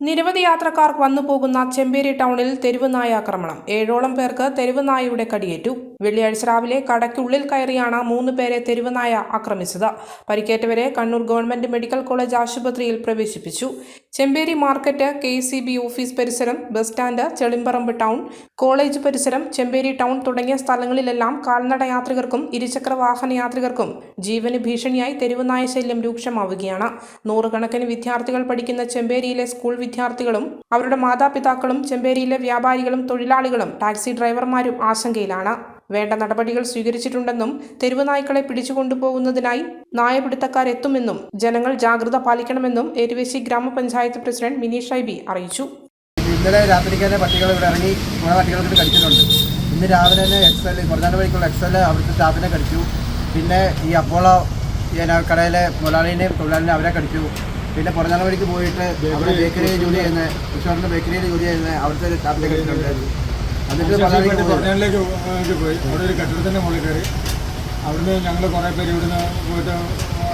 നിരവധി യാത്രക്കാർ വന്നു പോകുന്ന ചെമ്പേരി ടൗണിൽ തെരുവ് നായ ആക്രമണം. ഏഴോളം പേർക്ക് തെരുവ് നായയുടെ കടിയേറ്റു. വെള്ളിയാഴ്ച രാവിലെ കടയ്ക്കുള്ളിൽ കയറിയാണ് മൂന്ന് പേരെ തെരുവ് നായ ആക്രമിച്ചത്. പരിക്കേറ്റവരെ കണ്ണൂർ ഗവൺമെന്റ് മെഡിക്കൽ കോളേജ് ആശുപത്രിയിൽ പ്രവേശിപ്പിച്ചു. Chemperi market K C B office പരിസരം bus stand Chelimparamba town college പരിസരം ചെമ്പേരി ടൗൺ തുടങ്ങിയ സ്ഥലങ്ങളിലെല്ലാം കാൽനട യാത്രികർക്കും ഇരുചക്ര വാഹന യാത്രികർക്കും ജീവന് ഭീഷണിയായി തെരുവുനായ ശല്യം രൂക്ഷമാവുകയാണ്. നൂറുകണക്കിന് വിദ്യാർത്ഥികൾ പഠിക്കുന്ന ചെമ്പേരിയിലെ സ്കൂൾ വിദ്യാർത്ഥികളും അവരുടെ മാതാപിതാക്കളും ചെമ്പേരിയിലെ വ്യാപാരികളും തൊഴിലാളികളും ടാക്സി ഡ്രൈവർമാരും ആശങ്കയിലാണ്. വേണ്ട നടപടികൾ സ്വീകരിച്ചിട്ടുണ്ടെന്നും തെരുവ് നായ്ക്കളെ പിടിച്ചുകൊണ്ടുപോകുന്നതിനായി നായപിടുത്തക്കാരെത്തുമെന്നും ജനങ്ങൾ ജാഗ്രത പാലിക്കണമെന്നും എരുവേശി ഗ്രാമപഞ്ചായത്ത് പ്രസിഡന്റ് മിനി ഷൈബി അറിയിച്ചു. ഇന്നലെ രാത്രിക്ക് തന്നെ പട്ടികൾ ഇവിടെ ഇറങ്ങി പട്ടികൾക്ക് കടിച്ചിട്ടുണ്ട്. ഇന്ന് രാവിലെ തന്നെ എക്സൽ കുറഞ്ഞാണ്ട് വഴിക്കുള്ള എക്സൽ അവിടുത്തെ സ്റ്റാഫിനെ കടിച്ചു. പിന്നെ ഈ അപ്പോളോ കടയിലെ മുതലാളിനെയും തൊഴിലാളിനെയും അവരെ കടിച്ചു. പിന്നെ പുറഞ്ഞാണ്ട് വഴിക്ക് പോയിട്ട് അവിടെ ബേക്കറിയിൽ ജോലി ചെയ്യുന്ന വിശ്വാസിന്റെ ബേക്കറിയിൽ ജോലി ചെയ്യുന്ന അവിടുത്തെ ഒരു സ്റ്റാഫിനെ കടിച്ചിട്ടുണ്ട് എന്നിട്ട് മുതലാളിക്ക് പോയി. അവിടെ ഒരു കെട്ടിടത്തിന്റെ മുകളിൽ കയറി. അവിടുന്ന് ഞങ്ങൾ കുറേ പേര് ഇവിടുന്ന് പോയിട്ട്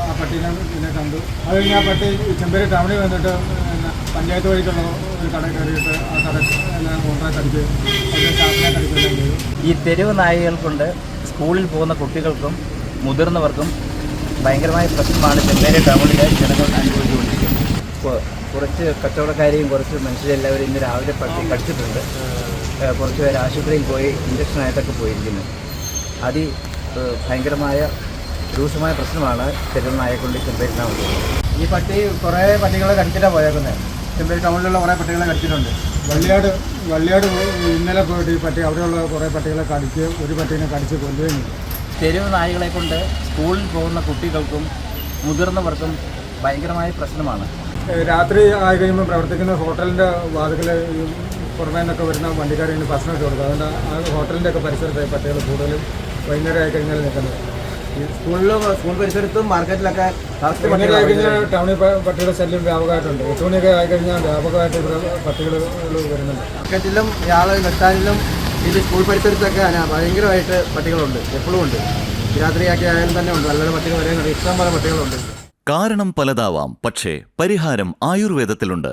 ആ പട്ടീനെ പിന്നെ കണ്ടു. അത് കഴിഞ്ഞ് ആ പട്ടി ചെമ്പേരി ടൗണിൽ വന്നിട്ട് പഞ്ചായത്ത് വഴിക്കുള്ള ഒരു കട കയറിയിട്ട് ആ കട എല്ലാം കോൺട്രാക്ട് അടിച്ച് അതിന്റെ സ്റ്റാഫിനെ കടിക്കുകയും ചെയ്തു. ഈ തെരുവ് നായകൾ കൊണ്ട് സ്കൂളിൽ പോകുന്ന കുട്ടികൾക്കും മുതിർന്നവർക്കും ഭയങ്കരമായ പ്രശ്നമാണ് ചെമ്പേരി ടൗണിലെ ജനങ്ങൾ അനുഭവിച്ചുകൊണ്ടിരിക്കുന്നത്. കുറച്ച് കച്ചവടക്കാരെയും കുറച്ച് മനുഷ്യരെല്ലാവരും ഇന്ന് രാവിലെ പട്ടി കടിച്ചിട്ടുണ്ട് കുറച്ച് പേര് ആശുപത്രിയിൽ പോയി ഇഞ്ചക്ഷനായിട്ടൊക്കെ പോയിരിക്കുന്നു. അതി ഭയങ്കരമായ രൂക്ഷമായ പ്രശ്നമാണ് തെരുവ് നായയെ കൊണ്ട് ചെമ്പേരി ടൗണിൽ ഈ പട്ടി കുറേ പട്ടികളെ കടിച്ചിട്ടാണ് പോയേക്കുന്നത് ചെമ്പേരി ടൗണിലുള്ള കുറേ പട്ടികളെ കടിച്ചിട്ടുണ്ട്. വള്ളിയാട് വള്ളിയാട് ഇന്നലെ പോയിട്ട് ഈ പട്ടി അവിടെയുള്ള കുറേ പട്ടികളെ കടിച്ച് ഒരു പട്ടീനെ കടിച്ച് കൊല്ലുകയും തെരുവ് നായകളെ കൊണ്ട് സ്കൂളിൽ പോകുന്ന കുട്ടികൾക്കും മുതിർന്നവർക്കും ഭയങ്കരമായ പ്രശ്നമാണ്. രാത്രി ആയി കഴിയുമ്പോൾ പ്രവർത്തിക്കുന്ന ഹോട്ടലിന്റെ വാതിക്കൽ പുറമേ നിന്നൊക്കെ വരുന്ന വണ്ടിക്കാരെ ഭക്ഷണമൊക്കെ കൊടുക്കുക അതുകൊണ്ട് ആ ഹോട്ടലിന്റെ ഒക്കെ പരിസരത്ത് പട്ടികൾ കൂടുതലും വൈകുന്നേരം ആയി കഴിഞ്ഞാൽ നിൽക്കുന്നത്. ഈ സ്കൂളിലും സ്കൂൾ പരിസരത്തും മാർക്കറ്റിലൊക്കെ കറക്റ്റ് വൈകുന്നേരം ആയി കഴിഞ്ഞാൽ ടൗണിൽ പട്ടികളുടെ ശല്യം വ്യാപകമായിട്ടുണ്ട്. എട്ട് മണിയൊക്കെ ആയി കഴിഞ്ഞാൽ വ്യാപകമായിട്ട് ഇവിടെ പട്ടികൾ വരുന്നുണ്ട്. മാർക്കറ്റിലും ഇയാളെ ബസ്റ്റാൻഡിലും ഇത് സ്കൂൾ പരിസരത്തൊക്കെ ഭയങ്കരമായിട്ട് പട്ടികളുണ്ട്. എപ്പോഴും ഉണ്ട്. രാത്രിയാക്കി ആയാലും തന്നെ ഉണ്ട്. നല്ലൊരു നല്ല പട്ടികൾ വരെ ഇഷ്ടം പോലെ പട്ടികളുണ്ട്. കാരണം പലതാവാം. പക്ഷേ പരിഹാരം ആയുർവേദത്തിലുണ്ട്.